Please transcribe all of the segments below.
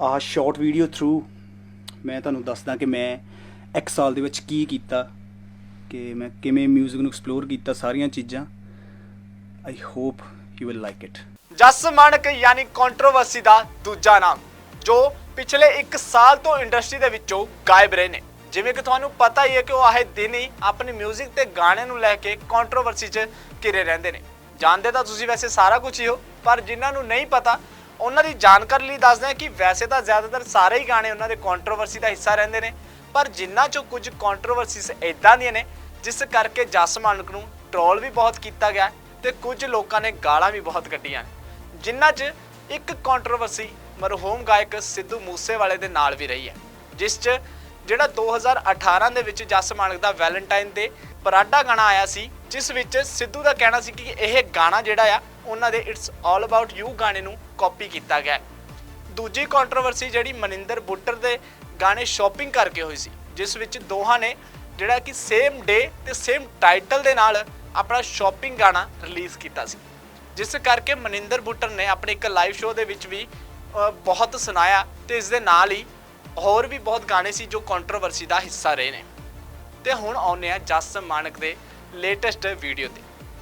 ਆਹ short video through ਮੈਂ ਤੁਹਾਨੂੰ ਦੱਸਦਾ ਕਿ ਮੈਂ ਇੱਕ ਸਾਲ ਦੇ ਵਿੱਚ ਕੀ ਕੀਤਾ ਕਿ ਮੈਂ ਕਿਵੇਂ 뮤직 ਨੂੰ ਐਕਸਪਲੋਰ ਕੀਤਾ ਸਾਰੀਆਂ ਚੀਜ਼ਾਂ I hope you will like it Jass Manak ਯਾਨੀ ਕੰਟਰੋਵਰਸੀ ਦਾ ਦੂਜਾ ਨਾਮ ਜੋ ਪਿਛਲੇ 1 ਸਾਲ ਤੋਂ ਇੰਡਸਟਰੀ ਦੇ ਵਿੱਚੋਂ ਗਾਇਬ ਰਹੇ ਨੇ ਜਿਵੇਂ ਕਿ ਤੁਹਾਨੂੰ ਪਤਾ ਹੀ ਹੈ ਕਿ ਉਹ ਆਏ ਦਿਨ ਹੀ ਆਪਣੀ 뮤직 ਤੇ ਗਾਣੇ ਨੂੰ ਲੈ ਕੇ ਕੰਟਰੋਵਰਸੀ 'ਚ ਘਿਰੇ ਰਹਿੰਦੇ ਨੇ ਜਾਣਦੇ ਤਾਂ ਤੁਸੀਂ ਵੈਸੇ ਸਾਰਾ ਕੁਝ ਹੀ ਹੋ ਪਰ ਜਿਨ੍ਹਾਂ ਨੂੰ ਨਹੀਂ ਪਤਾ ਉਹਨਾਂ ਦੀ ਜਾਣਕਾਰੀ ਲਈ ਦੱਸਦੇ ਹਾਂ ਕਿ ਵੈਸੇ ਤਾਂ ਜ਼ਿਆਦਾਤਰ ਸਾਰੇ ਹੀ ਗਾਣੇ ਉਹਨਾਂ ਦੇ ਕੰਟਰੋਵਰਸੀ ਦਾ ਹਿੱਸਾ ਰਹਿੰਦੇ ਨੇ, ਪਰ ਜਿਨ੍ਹਾਂ 'ਚੋਂ ਕੁਝ ਕੰਟਰੋਵਰਸੀਜ਼ ਇਦਾਂ ਦੀਆਂ ਨੇ, ਜਿਸ ਕਰਕੇ ਜਸ ਮਾਨਕ ਨੂੰ ਟ੍ਰੋਲ ਵੀ ਬਹੁਤ ਕੀਤਾ ਗਿਆ ਤੇ ਕੁਝ ਲੋਕਾਂ ਨੇ ਗਾਲਾਂ ਵੀ ਬਹੁਤ ਕੱਢੀਆਂ ਜਿਨ੍ਹਾਂ 'ਚ ਇੱਕ ਕੰਟਰੋਵਰਸੀ ਮਰਹੂਮ ਗਾਇਕ ਸਿੱਧੂ ਮੂਸੇਵਾਲੇ ਦੇ ਨਾਲ ਵੀ ਰਹੀ ਹੈ, ਜਿਸ 'ਚ ਜਿਹੜਾ 2018 ਦੇ ਵਿੱਚ ਜਸ ਮਾਨਕ ਦਾ ਵੈਲੈਂਟਾਈਨ ਦੇ ਪਰਾਡਾ ਗਾਣਾ ਆਇਆ ਸੀ, ਜਿਸ ਵਿੱਚ ਸਿੱਧੂ ਦਾ ਕਹਿਣਾ ਸੀ ਕਿ ਇਹ ਗਾਣਾ ਜਿਹੜਾ ਆ, ਉਹਨਾਂ ਦੇ ਇਟਸ ਆਲ ਅਬਾਊਟ ਯੂ ਗਾਣੇ ਨੂੰ ਕਾਪੀ ਕੀਤਾ ਗਿਆ ਦੂਜੀ ਕੰਟਰੋਵਰਸੀ ਜਿਹੜੀ ਮਨਿੰਦਰ ਬੁੱਟਰ ਦੇ ਗਾਣੇ ਸ਼ਾਪਿੰਗ ਕਰਕੇ ਹੋਈ ਸੀ, ਜਿਸ ਵਿੱਚ ਦੋਹਾਂ ਨੇ ਜਿਹੜਾ ਕਿ ਸੇਮ ਡੇ ਤੇ ਸੇਮ ਟਾਈਟਲ ਦੇ ਨਾਲ ਆਪਣਾ ਸ਼ਾਪਿੰਗ ਗਾਣਾ ਰਿਲੀਜ਼ ਕੀਤਾ ਸੀ। ਜਿਸ ਕਰਕੇ ਮਨਿੰਦਰ ਬੁੱਟਰ ਨੇ ਆਪਣੇ ਇੱਕ ਲਾਈਵ ਸ਼ੋਅ ਦੇ ਵਿੱਚ ਵੀ ਬਹੁਤ ਸੁਣਾਇਆ ਤੇ ਇਸ ਦੇ ਨਾਲ ਹੀ ਹੋਰ ਵੀ ਬਹੁਤ ਗਾਣੇ ਸੀ ਜੋ ਕੰਟਰੋਵਰਸੀ ਦਾ ਹਿੱਸਾ ਰਹੇ ਨੇ। ਤੇ ਹੁਣ ਆਉਂਦੇ ਆ ਜਸ ਮਾਨਕ ਦੇ ਲੇਟੈਸਟ ਵੀਡੀਓ ਤੇ।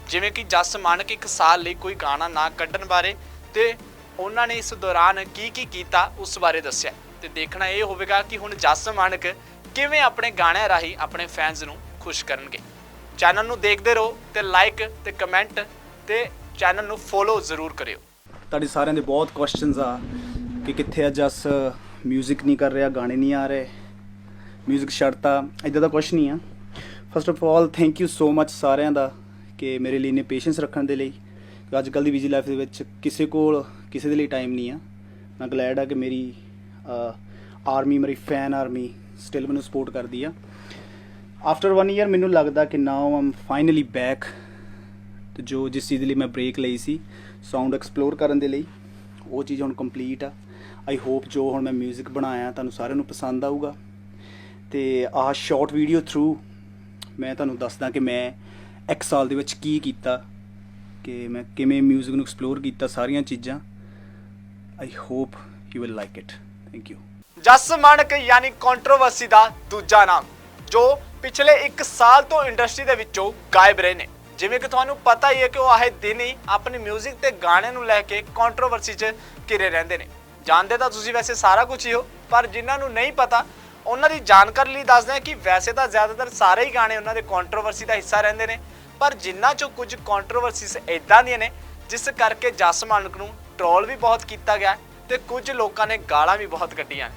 ਜਿਵੇਂ ਕਿ ਜਸ ਮਾਨਕ ਇੱਕ ਸਾਲ ਲਈ ਕੋਈ ਗਾਣਾ ਨਾ ਕੱਢਣ ਬਾਰੇ ਤੇ ਉਹਨਾਂ ਨੇ ਇਸ ਦੌਰਾਨ ਕੀ ਕੀ ਕੀਤਾ ਉਸ ਬਾਰੇ ਦੱਸਿਆ। ਤੇ ਦੇਖਣਾ ਇਹ ਹੋਵੇਗਾ ਕਿ ਹੁਣ ਜਸ ਮਾਨਕ ਕਿਵੇਂ ਆਪਣੇ ਗਾਣਿਆਂ ਰਾਹੀਂ ਆਪਣੇ ਫੈਨਸ ਨੂੰ ਖੁਸ਼ ਕਰਨਗੇ। ਚੈਨਲ ਨੂੰ ਦੇਖਦੇ ਰਹੋ ਤੇ ਲਾਈਕ ਤੇ ਕਮੈਂਟ ਤੇ ਚੈਨਲ ਨੂੰ ਫੋਲੋ ਜ਼ਰੂਰ ਕਰਿਓ। ਤੁਹਾਡੇ ਸਾਰਿਆਂ ਦੇ ਬਹੁਤ ਕੁਐਸਚਨਸ ਆ ਕਿ ਕਿੱਥੇ ਆ ਜਸ 뮤직 ਨਹੀਂ ਕਰ ਰਿਹਾ ਗਾਣੇ ਨਹੀਂ ਆ ਰਹੇ 뮤직 ਛੱਡਤਾ ਇਦਾਂ ਦਾ ਕੁਝ ਨਹੀਂ ਆ first of all thank you so much ਸਾਰਿਆਂ ਦਾ ਕਿ ਮੇਰੇ ਲਈ ਨੇ ਪੇਸ਼ੈਂਸ ਰੱਖਣ ਦੇ ਲਈ ਅੱਜ ਕੱਲ੍ਹ ਦੀ ਬਿਜ਼ੀ ਲਾਈਫ ਦੇ ਵਿੱਚ ਕਿਸੇ ਕੋਲ ਕਿਸੇ ਦੇ ਲਈ ਟਾਈਮ ਨਹੀਂ ਆ ਮੈਂ ਗਲੈਡ ਆ ਕਿ ਮੇਰੀ ਆਰਮੀ ਮੇਰੀ ਫੈਨ ਆਰਮੀ ਸਟਿਲ ਮੈਨੂੰ ਸਪੋਰਟ ਕਰਦੀ ਆ ਆਫਟਰ 1 ਇਅਰ ਮੈਨੂੰ ਲੱਗਦਾ ਕਿ ਨਾਓ ਆਮ ਫਾਈਨਲੀ ਬੈਕ ਤੇ ਜੋ ਜਿਸ ਚੀਜ਼ ਦੇ ਲਈ ਮੈਂ ਬ੍ਰੇਕ ਲਈ ਸੀ ਸਾਊਂਡ ਐਕਸਪਲੋਰ ਕਰਨ ਦੇ ਲਈ ਉਹ ਚੀਜ਼ ਹੁਣ ਕੰਪਲੀਟ ਆ ਆਈ ਹੋਪ ਜੋ ਹੁਣ ਮੈਂ 뮤직 ਬਣਾਇਆ ਤੁਹਾਨੂੰ ਸਾਰਿਆਂ ਨੂੰ ਪਸੰਦ ਆਊਗਾ ਤੇ ਆਹ ਸ਼ਾਰਟ ਵੀਡੀਓ ਥਰੂ ਮੈਂ ਤੁਹਾਨੂੰ ਦੱਸਦਾ ਕਿ ਮੈਂ ਇੱਕ ਸਾਲ ਦੇ ਵਿੱਚ ਕੀ ਕੀਤਾ ਕਿ ਮੈਂ ਕਿਵੇਂ 뮤직 ਨੂੰ ਐਕਸਪਲੋਰ ਕੀਤਾ ਸਾਰੀਆਂ ਚੀਜ਼ਾਂ I hope you will like it thank you Jass Manak ਯਾਨੀ ਕੰਟਰੋਵਰਸੀ ਦਾ ਦੂਜਾ ਨਾਮ ਜੋ ਪਿਛਲੇ 1 ਸਾਲ ਤੋਂ ਇੰਡਸਟਰੀ ਦੇ ਵਿੱਚੋਂ ਗਾਇਬ ਰਹੇ ਨੇ ਜਿਵੇਂ ਕਿ ਤੁਹਾਨੂੰ ਪਤਾ ਹੀ ਹੈ ਕਿ ਉਹ ਆਏ ਦਿਨ ਹੀ ਆਪਣੀ 뮤직 ਤੇ ਗਾਣੇ ਨੂੰ ਲੈ ਕੇ ਕੰਟਰੋਵਰਸੀ 'ਚ ਘਿਰੇ ਰਹਿੰਦੇ ਨੇ ਜਾਣਦੇ ਤਾਂ ਤੁਸੀਂ ਵੈਸੇ ਸਾਰਾ ਕੁਝ ਹੀ ਹੋ, ਪਰ ਜਿਨ੍ਹਾਂ ਨੂੰ ਨਹੀਂ ਪਤਾ, ਉਹਨਾਂ ਦੀ ਜਾਣਕਾਰੀ ਲਈ ਦੱਸਦੇ ਹਾਂ ਕਿ ਵੈਸੇ ਤਾਂ ਜ਼ਿਆਦਾਤਰ ਸਾਰੇ ਹੀ ਗਾਣੇ ਉਹਨਾਂ ਦੇ ਕੰਟਰੋਵਰਸੀ ਦਾ ਹਿੱਸਾ ਰਹਿੰਦੇ ਨੇ, ਪਰ ਜਿਨ੍ਹਾਂ 'ਚੋਂ ਕੁਝ ਕੰਟਰੋਵਰਸੀਜ਼ ਇਦਾਂ ਦੀਆਂ ਨੇ, ਜਿਸ ਕਰਕੇ ਜਸ ਮਾਨਕ ਨੂੰ ਟ੍ਰੋਲ ਵੀ ਬਹੁਤ ਕੀਤਾ ਗਿਆ ਤੇ ਕੁਝ ਲੋਕਾਂ ਨੇ ਗਾਲਾਂ ਵੀ ਬਹੁਤ ਕੱਢੀਆਂ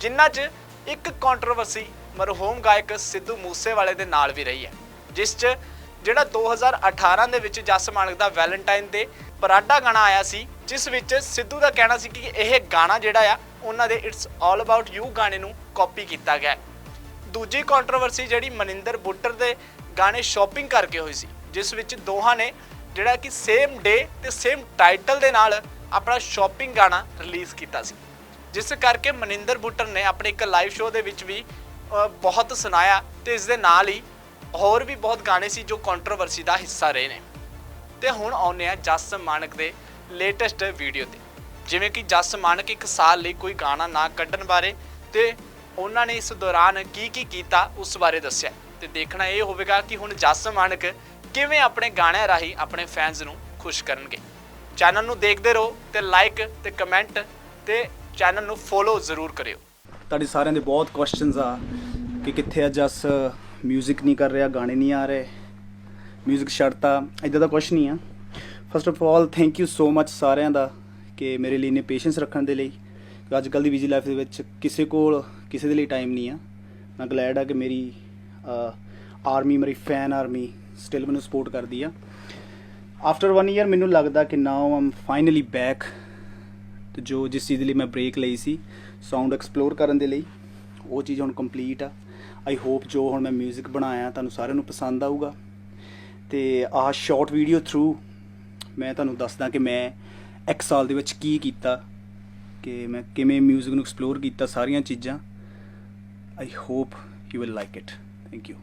ਜਿਨ੍ਹਾਂ 'ਚ ਇੱਕ ਕੰਟਰੋਵਰਸੀ ਮਰਹੂਮ ਗਾਇਕ ਸਿੱਧੂ ਮੂਸੇਵਾਲੇ ਦੇ ਨਾਲ ਵੀ ਰਹੀ ਹੈ, ਜਿਸ 'ਚ ਜਿਹੜਾ 2018 ਦੇ ਵਿੱਚ ਜਸ ਮਾਨਕ ਦਾ ਵੈਲੈਂਟਾਈਨ ਦੇ ਪਰਾਡਾ ਗਾਣਾ ਆਇਆ ਸੀ, ਜਿਸ ਵਿੱਚ ਸਿੱਧੂ ਦਾ ਕਹਿਣਾ ਸੀ ਕਿ ਇਹ ਗਾਣਾ ਜਿਹੜਾ ਆ, ਉਹਨਾਂ ਦੇ ਇਟਸ ਆਲ ਅਬਾਊਟ ਯੂ ਗਾਣੇ ਨੂੰ ਕਾਪੀ ਕੀਤਾ ਗਿਆ ਦੂਜੀ ਕੰਟਰੋਵਰਸੀ ਜਿਹੜੀ ਮਨਿੰਦਰ ਬੁੱਟਰ ਦੇ ਗਾਣੇ ਸ਼ਾਪਿੰਗ ਕਰਕੇ ਹੋਈ ਸੀ, ਜਿਸ ਵਿੱਚ ਦੋਹਾਂ ਨੇ ਜਿਹੜਾ ਕਿ ਸੇਮ ਡੇ ਤੇ ਸੇਮ ਟਾਈਟਲ ਦੇ ਨਾਲ ਆਪਣਾ ਸ਼ਾਪਿੰਗ ਗਾਣਾ ਰਿਲੀਜ਼ ਕੀਤਾ ਸੀ। ਜਿਸ ਕਰਕੇ ਮਨਿੰਦਰ ਬੁੱਟਰ ਨੇ ਆਪਣੇ ਇੱਕ ਲਾਈਵ ਸ਼ੋਅ ਦੇ ਵਿੱਚ ਵੀ ਬਹੁਤ ਸੁਣਾਇਆ ਤੇ ਇਸ ਦੇ ਨਾਲ ਹੀ ਹੋਰ ਵੀ ਬਹੁਤ ਗਾਣੇ ਸੀ ਜੋ ਕੰਟਰੋਵਰਸੀ ਦਾ ਹਿੱਸਾ ਰਹੇ ਨੇ। ਤੇ ਹੁਣ ਆਉਂਦੇ ਆ ਜਸ ਮਾਨਕ ਦੇ ਲੇਟੈਸਟ ਵੀਡੀਓ ਤੇ। ਜਿਵੇਂ ਕਿ ਜਸ ਮਾਨਕ ਇੱਕ ਸਾਲ ਲਈ ਕੋਈ ਗਾਣਾ ਨਾ ਕੱਢਣ ਬਾਰੇ ਤੇ ਉਹਨਾਂ ਨੇ ਇਸ ਦੌਰਾਨ ਕੀ ਕੀ ਕੀਤਾ ਉਸ ਬਾਰੇ ਦੱਸਿਆ। ਤੇ ਦੇਖਣਾ ਇਹ ਹੋਵੇਗਾ ਕਿ ਹੁਣ ਜਸ ਮਾਨਕ ਕਿਵੇਂ ਆਪਣੇ ਗਾਣਿਆਂ ਰਾਹੀਂ ਆਪਣੇ ਫੈਨਸ ਨੂੰ ਖੁਸ਼ ਕਰਨਗੇ। ਚੈਨਲ ਨੂੰ ਦੇਖਦੇ ਰਹੋ ਤੇ ਲਾਈਕ ਤੇ ਕਮੈਂਟ ਤੇ ਚੈਨਲ ਨੂੰ ਫੋਲੋ ਜ਼ਰੂਰ ਕਰਿਓ। ਤੁਹਾਡੇ ਸਾਰਿਆਂ ਦੇ ਬਹੁਤ ਕੁਐਸਚਨਸ ਆ ਕਿ ਕਿੱਥੇ ਆ ਜਸ? 뮤직 ਨਹੀਂ ਕਰ ਰਿਹਾ, ਗਾਣੇ ਨਹੀਂ ਆ ਰਹੇ। 뮤직 ਛੱਡਤਾ ਇਦਾਂ ਦਾ ਕੁਝ ਨਹੀਂ ਆ first of all thank you so much ਸਾਰਿਆਂ ਦਾ ਕਿ ਮੇਰੇ ਲਈ ਨੇ ਪੇਸ਼ੈਂਸ ਰੱਖਣ ਦੇ ਲਈ ਅੱਜ ਕੱਲ੍ਹ ਦੀ ਬਿਜ਼ੀ ਲਾਈਫ ਦੇ ਵਿੱਚ ਕਿਸੇ ਕੋਲ ਕਿਸੇ ਦੇ ਲਈ ਟਾਈਮ ਨਹੀਂ ਆ ਮੈਂ ਗਲੈਡ ਆ ਕਿ ਮੇਰੀ ਆਰਮੀ ਮੇਰੀ ਫੈਨ ਆਰਮੀ ਸਟਿਲ ਮੈਨੂੰ ਸਪੋਰਟ ਕਰਦੀ ਆ ਆਫਟਰ 1 ਇਅਰ ਮੈਨੂੰ ਲੱਗਦਾ ਕਿ ਨਾਓ ਆਮ ਫਾਈਨਲੀ ਬੈਕ ਤੇ ਜੋ ਜਿਸ ਚੀਜ਼ ਦੇ ਲਈ ਮੈਂ ਬ੍ਰੇਕ ਲਈ ਸੀ ਸਾਊਂਡ ਐਕਸਪਲੋਰ ਕਰਨ ਦੇ ਲਈ ਉਹ ਚੀਜ਼ ਹੁਣ ਕੰਪਲੀਟ ਆ ਆਈ ਹੋਪ ਜੋ ਹੁਣ ਮੈਂ 뮤직 ਬਣਾਇਆ ਤੁਹਾਨੂੰ ਸਾਰਿਆਂ ਨੂੰ ਪਸੰਦ ਆਊਗਾ ਤੇ ਆਹ ਸ਼ਾਰਟ ਵੀਡੀਓ ਥਰੂ ਮੈਂ ਤੁਹਾਨੂੰ ਦੱਸਦਾ ਕਿ ਮੈਂ ਇੱਕ ਸਾਲ ਦੇ ਵਿੱਚ ਕੀ ਕੀਤਾ, ਕਿ ਮੈਂ ਕਿਵੇਂ 뮤직 ਨੂੰ ਐਕਸਪਲੋਰ ਕੀਤਾ ਸਾਰੀਆਂ ਚੀਜ਼ਾਂ। I hope you will like it thank you